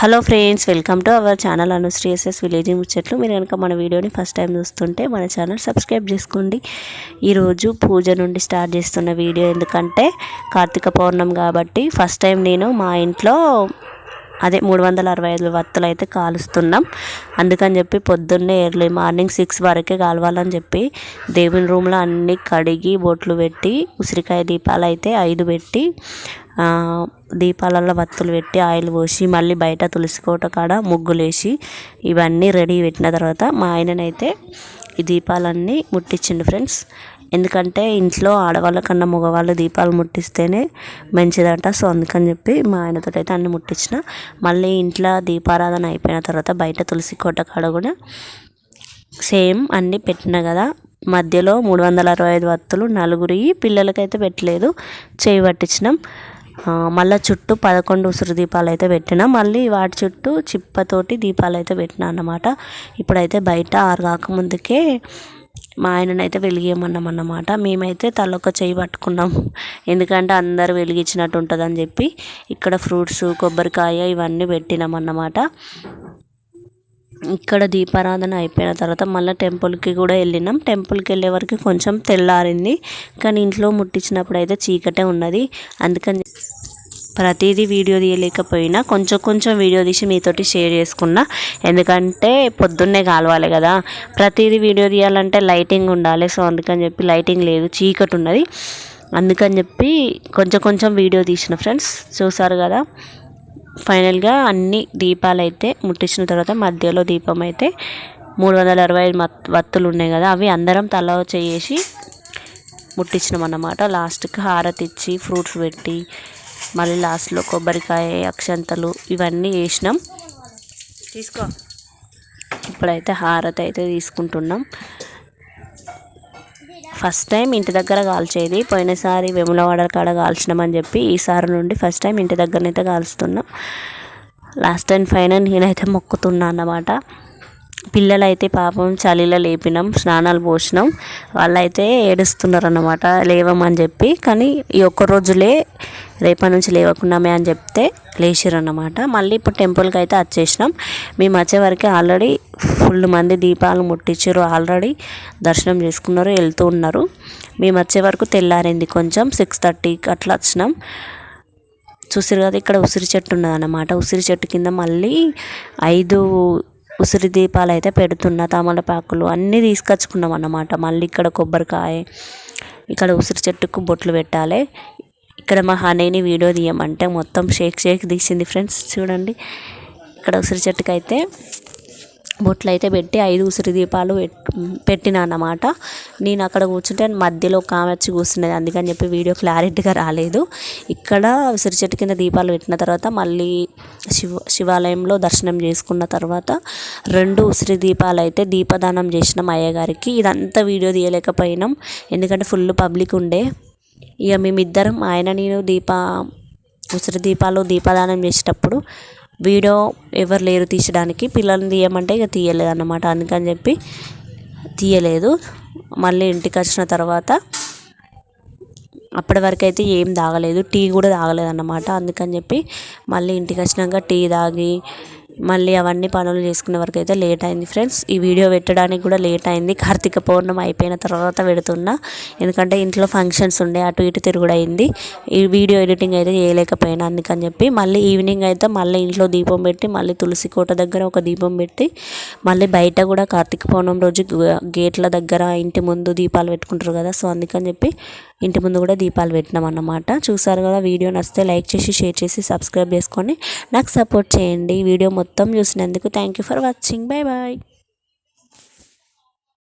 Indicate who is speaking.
Speaker 1: Hello friends welcome to our channel Anushree SS villaging ముచ్చట్లు. మీరు కనుక మన వీడియోని ఫస్ట్ టైం చూస్తుంటే మన ఛానల్ సబ్స్క్రైబ్ చేసుకోండి. ఈరోజు పూజ నుండి స్టార్ట్ చేస్తున్న వీడియో ఎందుకంటే కార్తీక పౌర్ణం కాబట్టి ఫస్ట్ టైం నేను మా ఇంట్లో అదే మూడు వందల అరవై ఐదు వత్తులు అయితే కాలుస్తున్నాం. అందుకని చెప్పి పొద్దున్నే ఎర్లీ మార్నింగ్ సిక్స్ వరకే కాలవాలని చెప్పి దేవుని రూమ్లో అన్నీ కడిగి బొట్లు పెట్టి ఉసిరికాయ దీపాలు అయితే ఐదు పెట్టి దీపాలలో వత్తులు పెట్టి ఆయిల్ పోసి మళ్ళీ బయట తులసి కోట కాడ ముగ్గులేసి ఇవన్నీ రెడీ పెట్టిన తర్వాత మా ఆయననైతే ఈ దీపాలన్నీ ముట్టించిండు ఫ్రెండ్స్. ఎందుకంటే ఇంట్లో ఆడవాళ్ళ కన్నా మగవాళ్ళు దీపాలు ముట్టిస్తేనే మంచిదంట. సో అందుకని చెప్పి మా ఆయనతో అయితే అన్ని ముట్టించిన మళ్ళీ ఇంట్లో దీపారాధన అయిపోయిన తర్వాత బయట తులసి కోట కాడ కూడా సేమ్ అన్నీ పెట్టిన కదా. మధ్యలో మూడు వందల అరవై ఐదు వత్తులు నలుగురి పిల్లలకైతే పెట్టలేదు. చేయి పట్టించినాం. మళ్ళీ చుట్టూ పదకొండు ఉసురు దీపాలు అయితే పెట్టినా. మళ్ళీ వాటి చుట్టూ చిప్పతోటి దీపాలు అయితే పెట్టిన అన్నమాట. ఇప్పుడైతే బయట ఆరు కాకముందుకే మా ఆయననైతే వెలిగేయమన్నాం అన్నమాట మేమైతే తలొక చేయి పట్టుకున్నాం. ఎందుకంటే అందరు వెలిగించినట్టు ఉంటుందని చెప్పి ఇక్కడ ఫ్రూట్స్ కొబ్బరికాయ ఇవన్నీ పెట్టినాం అన్నమాట ఇక్కడ దీపారాధన అయిపోయిన తర్వాత మళ్ళీ టెంపుల్కి కూడా వెళ్ళినాం. టెంపుల్కి వెళ్ళే వరకు కొంచెం తెల్లారింది. కానీ ఇంట్లో ముట్టించినప్పుడు అయితే చీకటే ఉన్నది. అందుకని ప్రతిదీ వీడియో తీయలేకపోయినా కొంచెం కొంచెం వీడియో తీసి మీతోటి షేర్ చేసుకున్నా. ఎందుకంటే పొద్దున్నే కాలవాలి కదా. ప్రతిదీ వీడియో తీయాలంటే లైటింగ్ ఉండాలి. సో అందుకని చెప్పి లైటింగ్ లేదు. చీకటి ఉన్నది. అందుకని చెప్పి కొంచెం కొంచెం వీడియో తీసిన ఫ్రెండ్స్. చూసారు కదా? ఫైనల్గా అన్ని దీపాలు అయితే ముట్టించిన తర్వాత మధ్యలో దీపం అయితే మూడు వందల అరవై ఐదు వత్తులు ఉన్నాయి కదా. అవి అందరం తల చేసి ముట్టించినాం అన్నమాట లాస్ట్కి హారతి ఇచ్చి ఫ్రూట్స్ పెట్టి మళ్ళీ లాస్ట్లో కొబ్బరికాయ అక్షంతలు ఇవన్నీ వేసినాం. తీసుకో. ఇప్పుడైతే హారతి అయితే తీసుకుంటున్నాం. ఫస్ట్ టైం ఇంటి దగ్గర కాల్చేది. పోయినసారి వెములవాడ కాడ కాల్చినామని చెప్పి ఈసారి నుండి ఫస్ట్ టైం ఇంటి దగ్గరనైతే కాల్చుతున్నాం లాస్ట్ టైం ఫైనల్ నేనైతే మొక్కుతున్నా అన్నమాట. పిల్లలైతే పాపం చలిలో లేపినాం స్నానాలు పోసినాం. వాళ్ళైతే ఏడుస్తున్నారు అన్నమాట లేవమని చెప్పి. కానీ ఈ ఒక్క రోజులే రేపటి నుంచి లేవకున్నామే అని చెప్తే లేచిరన్నమాట. మళ్ళీ ఇప్పుడు టెంపుల్కి అయితే వచ్చేసినాం. మేము వచ్చే వరకు ఆల్రెడీ ఫుల్ మంది దీపాలు ముట్టించారు ఆల్రెడీ దర్శనం చేసుకున్నారు వెళ్తూ ఉన్నారు. మేము వచ్చే వరకు తెల్లారింది కొంచెం సిక్స్ థర్టీకి అట్లా వచ్చినాం. చూసారు కదా ఇక్కడ ఉసిరి చెట్టు ఉన్నదన్నమాట. ఉసిరి చెట్టు కింద మళ్ళీ ఐదు ఉసిరి దీపాలు అయితే పెడుతున్న తమలపాకులు అన్నీ తీసుకొచ్చుకున్నాం అన్నమాట. మళ్ళీ ఇక్కడ కొబ్బరికాయ ఇక్కడ ఉసిరి చెట్టుకు బొట్లు పెట్టాలి. ఇక్కడ మా హనీని వీడియో తీయమంటే మొత్తం షేక్ షేక్ తీసింది ఫ్రెండ్స్. చూడండి. ఇక్కడ ఉసిరి చెట్టుకు అయితే బొట్లు అయితే పెట్టి ఐదు ఉసిరి దీపాలు పెట్టిన అన్నమాట. నేను అక్కడ కూర్చుంటే మధ్యలో ఒక ఆమె వచ్చి కూర్చున్నది. అందుకని చెప్పి వీడియో క్లారిటీగా రాలేదు. ఇక్కడ ఉసిరి చెట్టు కింద దీపాలు పెట్టిన తర్వాత మళ్ళీ శివ శివాలయంలో దర్శనం చేసుకున్న తర్వాత రెండు ఉసిరి దీపాలు అయితే దీపదానం చేసినాం అయ్యగారికి ఇదంతా వీడియో తీయలేకపోయినాం. ఎందుకంటే ఫుల్ పబ్లిక్ ఉండే. ఇక మేమిద్దరం ఆయన నేను దీప ఉసిరి దీపాలు దీపదానం చేసేటప్పుడు వీడియో ఎవరు లేరు తీసడానికి. పిల్లల్ని తీయమంటే ఇక తీయలేదు అన్నమాట అందుకని చెప్పి తీయలేదు. మళ్ళీ ఇంటికి వచ్చిన తర్వాత అప్పటి వరకు అయితే ఏం తాగలేదు. టీ కూడా తాగలేదు అన్నమాట అందుకని చెప్పి మళ్ళీ ఇంటికి వచ్చినాక టీ తాగి మళ్ళీ అవన్నీ పనులు చేసుకునే వరకు అయితే లేట్ అయింది ఫ్రెండ్స్. ఈ వీడియో పెట్టడానికి కూడా లేట్ అయింది. కార్తీక పౌర్ణమి అయిపోయిన తర్వాత పెడుతున్నా. ఎందుకంటే ఇంట్లో ఫంక్షన్స్ ఉండే అటు ఇటు తిరుగుడైంది ఈ వీడియో ఎడిటింగ్ అయితే చేయలేకపోయినా అందుకని చెప్పి మళ్ళీ ఈవినింగ్ అయితే మళ్ళీ ఇంట్లో దీపం పెట్టి మళ్ళీ తులసి కోట దగ్గర ఒక దీపం పెట్టి మళ్ళీ బయట కూడా కార్తీక పౌర్ణమి రోజు గేట్ల దగ్గర ఇంటి ముందు దీపాలు పెట్టుకుంటారు కదా. సో అందుకని చెప్పి ఇంటి ముందు కూడా దీపాలు పెట్టినాం అన్నమాట. చూసారు కదా వీడియో నచ్చితే లైక్ చేసి షేర్ చేసి సబ్స్క్రైబ్ చేసుకొని నాకు సపోర్ట్ చేయండి. వీడియో మొత్తం చూసినందుకు thank you for watching. Bye bye.